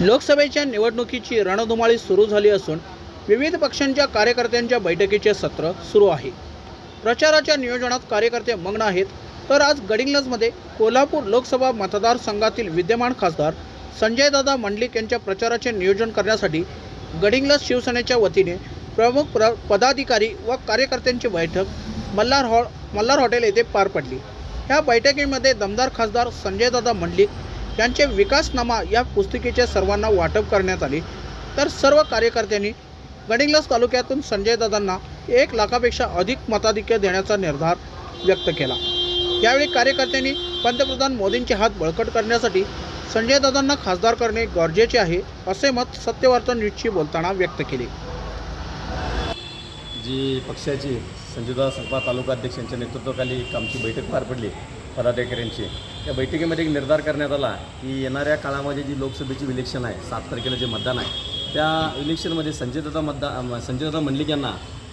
लोकसभेच्या निवडणुकीची रणधुमाळी सुरू झाली असून विविध पक्षांच्या कार्यकर्त्यांच्या बैठकीचे सत्र सुरू आहे. प्रचाराच्या नियोजनात कार्यकर्ते मग्न आहेत तर आज गडिंग्लजमध्ये कोल्हापूर लोकसभा मतदारसंघातील विद्यमान खासदार संजयदादा मंडलिक यांच्या प्रचाराचे नियोजन करण्यासाठी गडिंग्लज शिवसेनेच्या वतीने प्रमुख प्र पदाधिकारी व कार्यकर्त्यांची बैठक मल्हार हॉ मल्हार हॉटेल येथे पार पडली. या बैठकीमध्ये दमदार खासदार संजयदादा मंडलिक यांचे विकासनामा या पुस्तिकेचे सर्वांना वाटप करण्यात आले. तर सर्व कार्यकर्त्यांनी गडिंग्लस तालुक्यातून संजयदादांना एक लाखापेक्षा अधिक मताधिक्य देण्याचा निर्धार व्यक्त केला. यावेळी कार्यकर्त्यांनी पंतप्रधान मोदींचे हात बळकट करण्यासाठी संजयदादांना खासदार करणे गरजेचे आहे असे मत सत्यवार्ता न्यूजशी बोलताना व्यक्त केले. जी पक्षाची संजयदादा संपा तालुका अध्यक्ष यांच्या नेतृत्वाखाली एक आमची बैठक पार पडली. पदाधिकाऱ्यांची. या बैठकीमध्ये एक निर्धार करण्यात आला की येणाऱ्या काळामध्ये जी लोकसभेची इलेक्शन आहे सात तारखेला जे मतदान आहे त्या इलेक्शनमध्ये संजयदादा मतदान संजयदादा मंडलिक यांना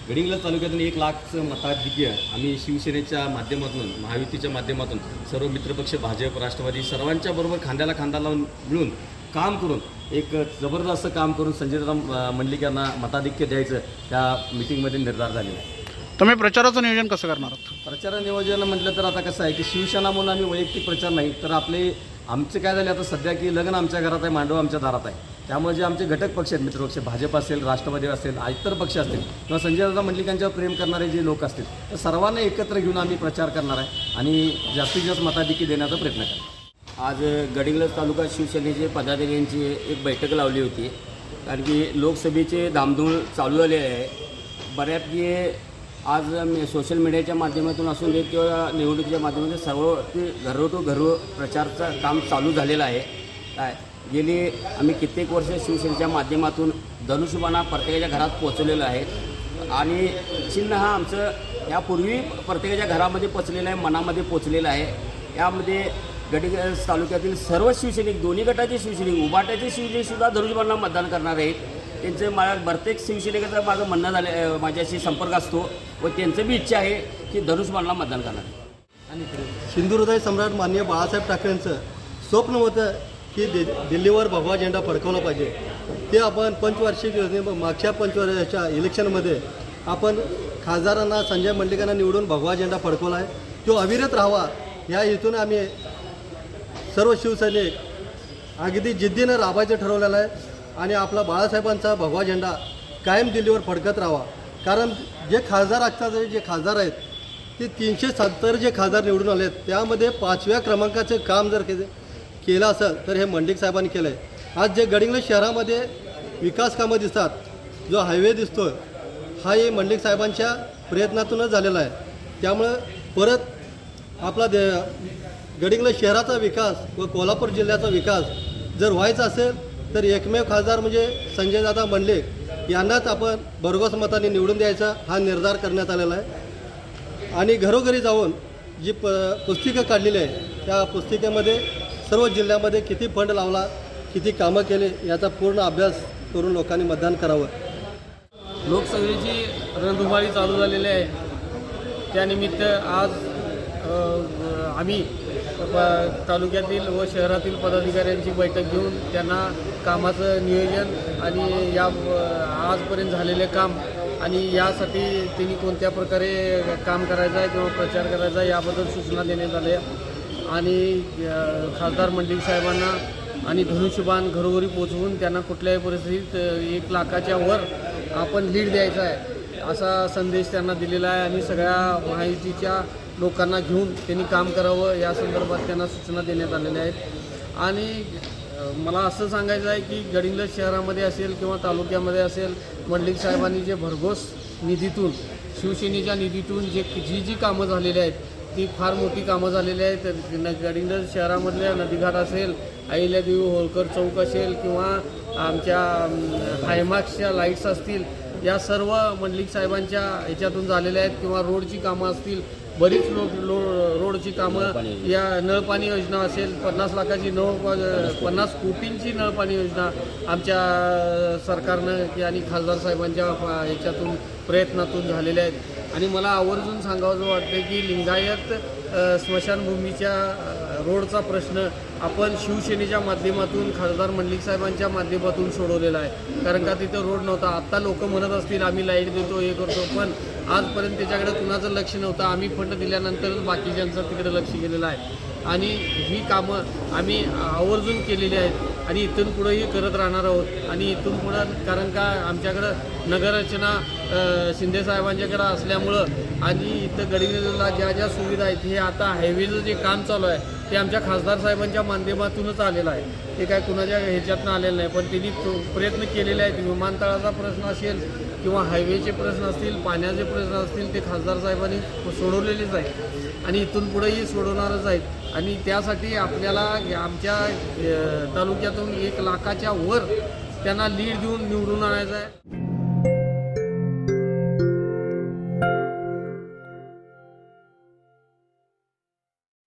गडिंग्लज तालुक्यातून एक लाखचं मताधिक्य आम्ही शिवसेनेच्या माध्यमातून महायुतीच्या माध्यमातून सर्व मित्रपक्ष भाजप राष्ट्रवादी सर्वांच्या बरोबर खांद्याला खांदा लावून मिळून काम करून एक जबरदस्त काम करून संजयदादा मंडलिक यांना मताधिक्य द्यायचं त्या मिटिंगमध्ये निर्धार झालेला आहे. तुम्ही प्रचाराचं नियोजन कसं करणार आहात? प्रचार नियोजन म्हटलं तर आता कसं आहे की शिवसेना म्हणून आम्ही वैयक्तिक प्रचार नाही तर आपले आमचे काय झाले आता सध्या की लग्न आमच्या घरात आहे मांडव आमच्या दारात आहे. त्यामुळे जे आमचे घटक पक्ष आहेत मित्रपक्ष भाजप असेल राष्ट्रवादी असेल इतर पक्ष असतील किंवा संजयदादा मंडलिकांच्यावर प्रेम करणारे जे लोक असतील तर सर्वांना एकत्र घेऊन आम्ही प्रचार करणार आहे आणि जास्तीत जास्त मताधिकी देण्याचा प्रयत्न करणार आज गडिंग्लज तालुका शिवसेनेचे पदाधिकाऱ्यांची एक बैठक लावली होती कारण की लोकसभेचे धामधूम चालू झाले आहे. बऱ्यापैकी आज मी सोशल मीडियाच्या माध्यमातून असून दे किंवा निवडणुकीच्या माध्यमातून सर्व ते घरोटो घरो प्रचारचं काम चालू झालेलं आहे. काय? गेली आम्ही कित्येक वर्ष शिवसेनेच्या माध्यमातून धनुष्यबाणा प्रत्येकाच्या घरात पोचलेलं आहे. आणि चिन्ह हा आमचं यापूर्वी प्रत्येकाच्या घरामध्ये पोचलेलं आहे मनामध्ये पोचलेलं आहे. यामध्ये गडिंग्लज तालुक्यातील सर्व शिवसैनिक दोन्ही गटाचे शिवसैनिक उबाट्याचे शिवसैनिकसुद्धा धनुष्यबाणा मतदान करणार आहेत. त्यांचं मला प्रत्येक शिवसैनिकाचं माझं म्हणणं झालं माझ्याशी संपर्क असतो व त्यांचं बी इच्छा आहे की धनुष्यबाणला मतदान करणार. सिंधुहृदय सम्राट माननीय बाळासाहेब ठाकरेंचं स्वप्न होतं की दि दिल्लीवर भगवा झेंडा फडकवला पाहिजे. ते आपण पंचवार्षिक योजने मागच्या पंचवर्षाच्या इलेक्शनमध्ये आपण खासदारांना संजय मंडलिकांना निवडून भगवा झेंडा फडकवला आहे. तो अविरत राहावा या हेतून आम्ही सर्व शिवसैनिक अगदी जिद्दीनं राबायचं ठरवलेलं आहे. आणि आपला बाळासाहेबांचा भगवा झेंडा कायम दिल्लीवर फडकत राहावा. कारण जे खासदार आजच्या जे खासदार आहेत ते तीनशे सत्तर जे खासदार निवडून आले आहेत त्यामध्ये पाचव्या क्रमांकाचं काम जर के केलं असेल तर हे मंडिक साहेबांनी केलं आहे आज जे गडिंग्लज शहरामध्ये विकास कामं दिसतात जो हायवे दिसतो हा हे मंडिक साहेबांच्या प्रयत्नातूनच झालेला आहे. त्यामुळं परत आपला दे गडिंग्लज शहराचा विकास व कोल्हापूर जिल्ह्याचा विकास जर व्हायचा असेल तर एकमेव खासदार म्हणजे संजयदादा मंडलिक. यांनाच आपण भरघोस मताने निवडून द्यायचा हा निर्धार करण्यात आलेला आहे. आणि घरोघरी जाऊन जी प पुस्तिकं काढलेली आहे त्या पुस्तिकेमध्ये सर्व जिल्ह्यामध्ये किती फंड लावला किती कामं केले याचा पूर्ण अभ्यास करून लोकांनी मतदान करावं. लोकसभेची रणधुमाळी चालू झालेली आहे. त्यानिमित्त आज आम्ही तालुक्यातील व शहरातील पदाधिकाऱ्यांची बैठक घेऊन त्यांना कामाचं नियोजन आणि या आजपर्यंत झालेले काम आणि यासाठी त्यांनी कोणत्या प्रकारे काम करायचं आहे किंवा प्रचार करायचा आहे याबद्दल सूचना देण्यात आल्या. आणि खासदार मंडळी साहेबांना आणि धनुष्यबाण घरोघरी पोचवून त्यांना कुठल्याही परिस्थितीत एक लाखाच्या वर आपण लीड द्यायचा आहे असा संदेश त्यांना दिलेला आहे. आणि सगळ्या माहितीच्या लोकांना घेऊन त्यांनी काम करावं या संदर्भात त्यांना सूचना देण्यात आलेल्या आहेत. आणि मला असं सांगायचं आहे की गडिंग्लज शहरामध्ये असेल किंवा तालुक्यामध्ये असेल मंडलिक साहेबांनी जे भरघोस निधीतून शिवसेनेच्या निधीतून जे जी जी कामं झालेली आहेत ती फार मोठी कामं झालेली आहेत. न गडिंग्लज शहरामधल्या नदीघाट असेल अहिल्यादेवी होळकर चौक असेल किंवा आमच्या हायमाक्सच्या लाईट्स असतील या सर्व मंडलिक साहेबांच्या ह्याच्यातून झालेल्या आहेत किंवा रोडची कामं असतील बरीच लोक लो रोडची कामं या नळपाणी योजना असेल पन्नास लाखाची नळ पन्नास कोटींची नळपाणी योजना आमच्या सरकारनं की आणि खासदार साहेबांच्या याच्यातून ह्याच्यातून प्रयत्नातून झालेल्या आहेत. आणि मला आवर्जून सांगावं वाटतं की लिंगायत स्मशानभूमीच्या रोडचा प्रश्न आपण शिवसेनेच्या माध्यमातून खासदार मंडलिक साहेबांच्या माध्यमातून सोडवलेला आहे. कारण का तिथं रोड नव्हता. आत्ता लोक म्हणत असतील आम्ही लाइट देतो हे करतो. पण आजपर्यंत त्याच्याकडे कुणाचं लक्ष नव्हतं. आम्ही फंड दिल्यानंतरच बाकीच्यांचं तिकडे लक्ष गेलेलं आहे. आणि ही कामं आम्ही आवर्जून केलेली आहेत. आणि इथून पुढंही करत राहणार आहोत. आणि इथून पुढं कारण का आमच्याकडं नगररचना शिंदे साहेबांच्याकडं असल्यामुळं आणि इथं गडिंगला ज्या ज्या सुविधा आहेत हे आता हायवेचं जे काम चालू आहे ते आमच्या खासदार साहेबांच्या माध्यमातूनच आलेलं आहे. ते काय कुणाच्या ह्याच्यातनं आलेलं नाही पण त्यांनी प्रयत्न केलेले आहेत. विमानतळाचा प्रश्न असेल किंवा हायवेचे प्रश्न असतील पाण्याचे प्रश्न असतील ते खासदार साहेबांनी सोडवलेलेच आहेत. आणि इथून पुढेही सोडवणारच आहेत. आणि त्यासाठी आपल्याला आमच्या तालुक्यातून एक लाखाच्या वर त्यांना लीड देऊन निवडून आणायचं आहे.